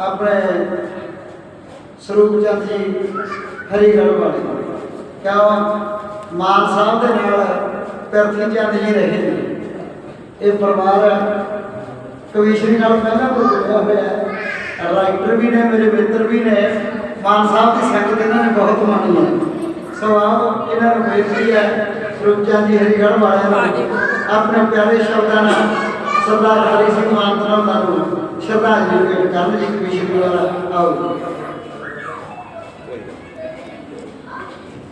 ਆਪਣੇ ਸਰੂਪ ਚੰਦ ਜੀ ਹਰੀਗੜ੍ਹ ਵਾਲੇ ਕਿਆ ਮਾਨ ਸਾਹਿਬ ਦੇ ਨਾਲ ਪਿਰਥੀ ਚੰਦ ਜੀ ਰਹੇ ਨੇ। ਇਹ ਪਰਿਵਾਰ ਕਵੀਸ਼ਰੀ ਨਾਲ ਪਹਿਲਾਂ ਤੋਂ ਜੁੜਿਆ ਹੋਇਆ ਰਾਈਟਰ ਵੀ ਨੇ, ਮੇਰੇ ਮਿੱਤਰ ਵੀ ਨੇ। ਮਾਨ ਸਾਹਿਬ ਦੀ ਸੰਗਤ ਇਹਨਾਂ ਨੇ ਬਹੁਤ ਮੰਨੀ ਹੈ। ਸੋ ਆਓ ਇਹਨਾਂ ਨੂੰ ਬੇਨਤੀ ਹੈ, ਸਰੂਪ ਚੰਦ ਜੀ ਹਰੀਗੜ੍ਹ ਵਾਲਿਆਂ ਨੂੰ, ਆਪਣੇ ਪਿਆਰੇ ਸ਼ਬਦਾਂ ਨਾਲ ਸਰਦਾਰ ਹਰੀ ਸਿੰਘ ਮਾਨ ਨੂੰ ਸ਼ਰਧਾਂਜਲੀ ਭੇਟ ਕਰਨ ਜੀ ਕਵੀਸ਼ਰੀ ਵਾਲਾ ਆਓ।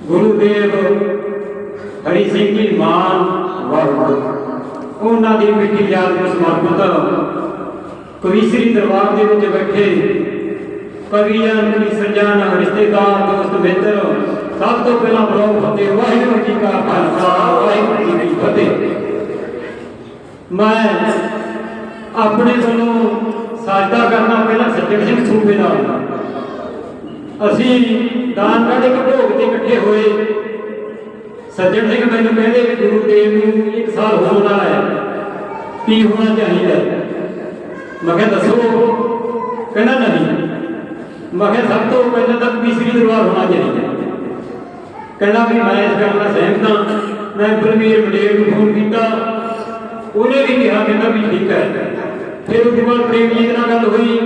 ਗੁਰੂਦੇਵ ਹਰੀ ਸਿੰਘ ਜੀ ਮਾਨ, ਵਾਹਿਗੁਰੂ। ਉਹਨਾਂ ਦੀ ਮਿੱਟੀ ਯਾਦ ਨੂੰ ਸਮਰਪਿਤ ਕਵੀਸ਼ਰੀ ਦਰਬਾਰ ਦੇ ਵਿੱਚ ਬੈਠੇ ਕਵੀਆਂ ਦੀ ਸਰਜਾਨ ਰਿਸ਼ਤੇਦਾਰ, ਦੋਸਤ, ਮਿੱਤਰ, ਸਭ ਤੋਂ ਪਹਿਲਾਂ ਬਰੋ ਫਤਿਹ, ਵਾਹਿਗੁਰੂ ਜੀ ਕਾ ਖਾਲਸਾ, ਵਾਹਿਗੁਰੂ ਜੀ ਕੀ ਫਤਿਹ। ਮੈਂ ਆਪਣੇ ਵੱਲੋਂ ਸਾਜਦਾ ਕਰਨਾ ਪਹਿਲਾਂ ਸੱਜਣ ਸਿੰਘ ਸੂਬੇਦਾਰ ਅਸੀਂ ਦਾਨਗੜ੍ਹ ਇੱਕ ਭੋਗ ਤੇ ਇਕੱਠੇ ਹੋਏ। ਸੱਜਣ ਸਿੰਘ ਮੈਨੂੰ ਕਹਿੰਦੇ ਵੀ ਗੁਰੂ ਦੇਵ ਨੂੰ ਇੱਕ ਸਾਲ ਹੋਣ ਵਾਲਾ ਹੈ ਕੀ ਹੋਣਾ ਚਾਹੀਦਾ? ਮੈਂ ਕਿਹਾ, ਦੱਸੋ। ਕਹਿੰਦਾ, ਨਹੀਂ। ਮੈਂ ਕਿਹਾ, ਸਭ ਤੋਂ ਪਹਿਲਾਂ ਤਾਂ ਤੀਸਰੀ ਦਰਬਾਰ ਹੋਣਾ ਚਾਹੀਦਾ ਕਹਿੰਦਾ ਵੀ ਮੈਂ ਇਸ ਗੱਲ ਨਾਲ ਸਹਿਮਤ ਹਾਂ। ਮੈਂ ਪ੍ਰਵੀਰ ਮਡੇਰ ਨੂੰ ਫੋਨ ਕੀਤਾ। ਉਹਨੇ ਵੀ ਕਿਹਾ, ਕਹਿੰਦਾ ਵੀ ਠੀਕ ਹੈ। ਫਿਰ ਉਸ ਤੋਂ ਬਾਅਦ ਪ੍ਰੇਮਜੀਤ ਨਾਲ ਗੱਲ ਹੋਈ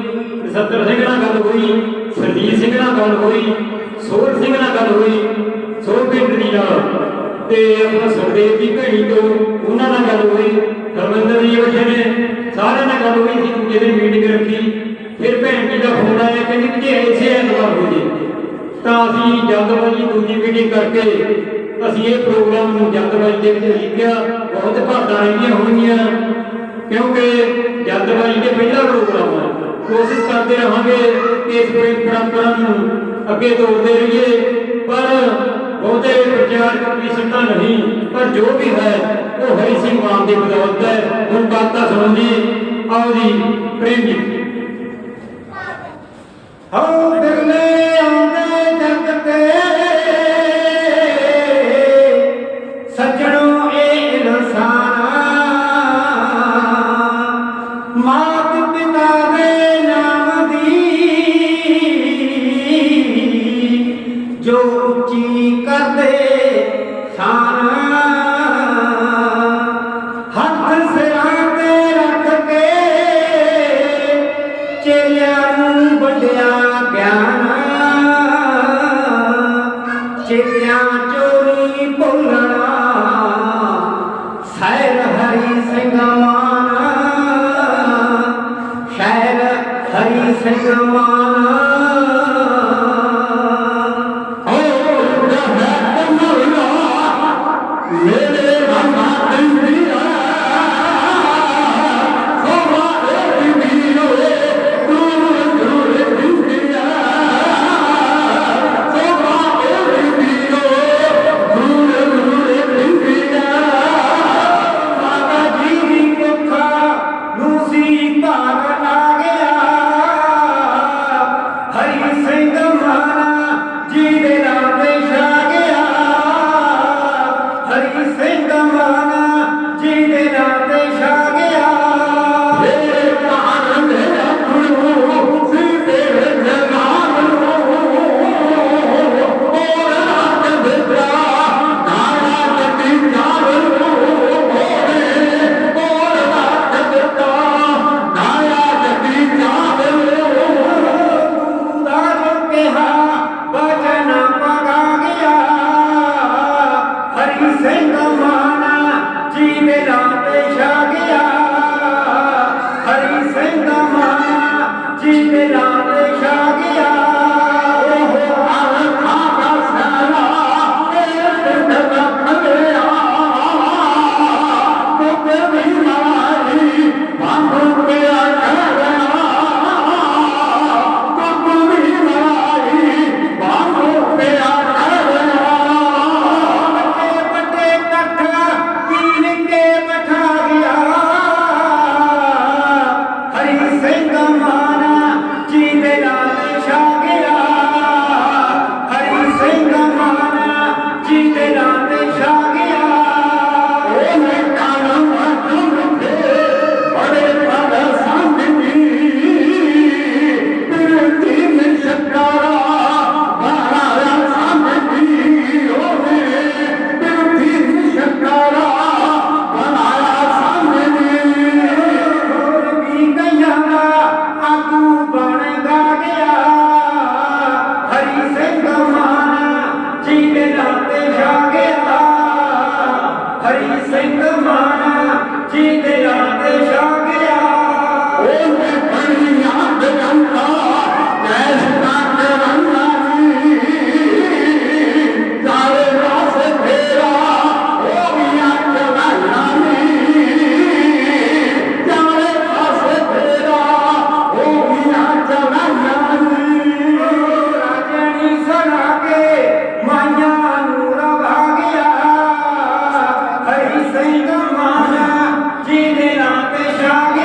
ਸੱਤਰ ਸਿੰਘ ਨਾਲ ਗੱਲ ਹੋਈ, ਸਰਜੀਤ ਸਿੰਘ ਨਾਲ ਗੱਲ ਹੋਈ, ਸੋਹਣ ਸਿੰਘ ਨਾਲ ਗੱਲ ਹੋਈ, ਸੋਹਣ ਦੀ ਨਾਲ। ਤੇ ਆਪਣਾ ਸੁਖਦੇਵ ਦੀ ਭੇਣੀ ਤੋਂ ਉਹਨਾਂ ਨਾਲ ਗੱਲ ਹੋਈ, ਹਰਮੰਦਰ ਜੀ ਬੈਠੇ ਨੇ, ਸਾਰਿਆਂ ਨਾਲ ਗੱਲ ਹੋਈ ਸੀ ਦੂਜੇ ਦਿਨ ਮੀਟਿੰਗ ਰੱਖੀ। ਫਿਰ ਭੈਣ ਜੀ ਦਾ ਫੋਨ ਆਇਆ, ਕਹਿੰਦੀ ਕਿ ਐਸੇ ਐਤਵਾਰ ਹੋ ਜੇ ਤਾਂ ਅਸੀਂ ਜਲਦਬਾਜ਼ੀ ਦੂਜੀ ਮੀਟਿੰਗ ਕਰਕੇ ਅਸੀਂ ਇਹ ਪ੍ਰੋਗਰਾਮ ਨੂੰ ਜਲਦਬਾਜ਼ੀ ਦੇ ਵਿੱਚ ਲਿਖਿਆ ਬਹੁਤ ਭਾਗਾਂ ਰਹਿੰਦੀਆਂ ਹੋਣਗੀਆਂ। ਕਿਉਂਕਿ ਜਲਦਬਾਜ਼ੀ ਦੇ ਪਹਿਲਾ ਪ੍ਰੋਗਰਾਮ ਹੈ ਕੋਸ਼ਿਸ਼ ਕਰਦੇ ਰਹਾਂਗੇ ਕਿ ਇਸ ਪਰੰਪਰਾ ਨੂੰ ਅੱਗੇ ਤੋਰਦੇ ਰਹੀਏ, ਪਰ ਬਹੁਤੇ ਪ੍ਰਚਾਰ ਦੀ ਸੱਤਾ ਨਹੀਂ, ਪਰ ਜੋ ਵੀ ਹੈ, ਉਹ ਹਰੀ ਸਿੰਘ ਮਾਨ ਦੀ ਬਦੌਲਤ ਹੈ। ਹੁਣ ਬਾਤਾਂ ਸੁਣੋ ਜੀ ਆਓ ਜੀ, ਪ੍ਰੇਮ ਜੀ। ਹਉ ਬਿਰਲੇ! ਆਉਂਦੇ ਹਰੀ ਇੱਕ ਮਾਂ ਜੀ ਦੇ ਆਦੇਸ਼ਾਂ Krishna.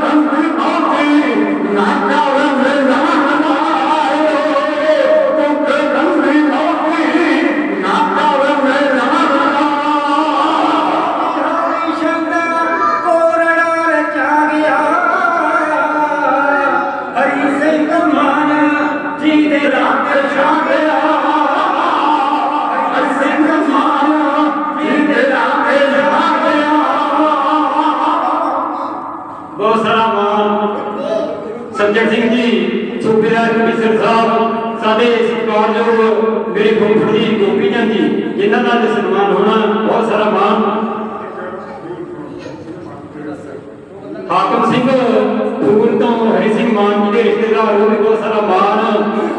Thank you. Sajjan Singh ji ਸੂਬੇਦਾਰ ਕਮਿਸ਼ਨਰ ਸਾਹਿਬ, ਸਾਡੇ ਸਤਿਕਾਰਯੋਗ ਮੇਰੇ ਫੁੱਫੜ ਜੀ, ਗੋਪੀ ਚੰਦ ਜੀ, ਜਿਨ੍ਹਾਂ ਦਾ ਅੱਜ ਸਨਮਾਨ ਹੋਣਾ, ਬਹੁਤ ਸਾਰਾ ਮਾਣ। ਹਾਕਮ ਸਿੰਘ ਪੂਰ ਤੋਂ ਹਰੀ ਸਿੰਘ ਮਾਨ ਜੀ ਦੇ ਰਿਸ਼ਤੇਦਾਰ ਉਹ ਵੀ ਬਹੁਤ ਸਾਰਾ ਮਾਣ।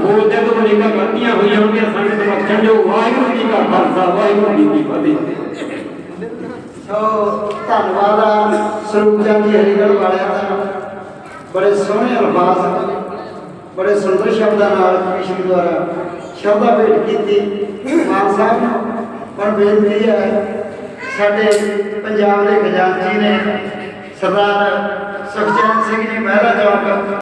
ਬੋਲਦੇ ਤੋਂ ਅਨੇਕਾਂ ਗਲਤੀਆਂ ਹੋਈਆਂ ਹੋਣਗੀਆਂ ਸੰਗਤ ਬਖਸ਼ਣ ਜੋ ਵਾਹਿਗੁਰੂ ਜੀ ਕਾ ਖਾਲਸਾ, ਵਾਹਿਗੁਰੂ ਜੀ ਕੀ ਫਤਿਹ। ਸੋ ਧੰਨਵਾਦ ਆ। ਸਰੂਪ ਚੰਦ ਜੀ ਹਰੀਗੜ੍ਹ ਵਾਲਿਆਂ ਦਾ। ਬੜੇ ਸੋਹਣੇ ਅਲਫਾਜ਼ ਬੜੇ ਸੁੰਦਰ ਸ਼ਬਦਾਂ ਨਾਲ ਕਮਿਸ਼ਨ ਦੁਆਰਾ ਸ਼ਬਦਾਂ ਭੇਟ ਕੀਤੀ। ਮਾਨ ਸਾਹਿਬ ਨੂੰ ਪਰ ਬੇਨਤੀ ਹੈ, ਸਾਡੇ ਪੰਜਾਬ ਦੇ ਖਜ਼ਾਨਚੀ ਨੇ ਸਰਦਾਰ ਸੁਖਚੈਨ ਸਿੰਘ ਜੀ ਮਹਿਲਾ ਚੌਂਕ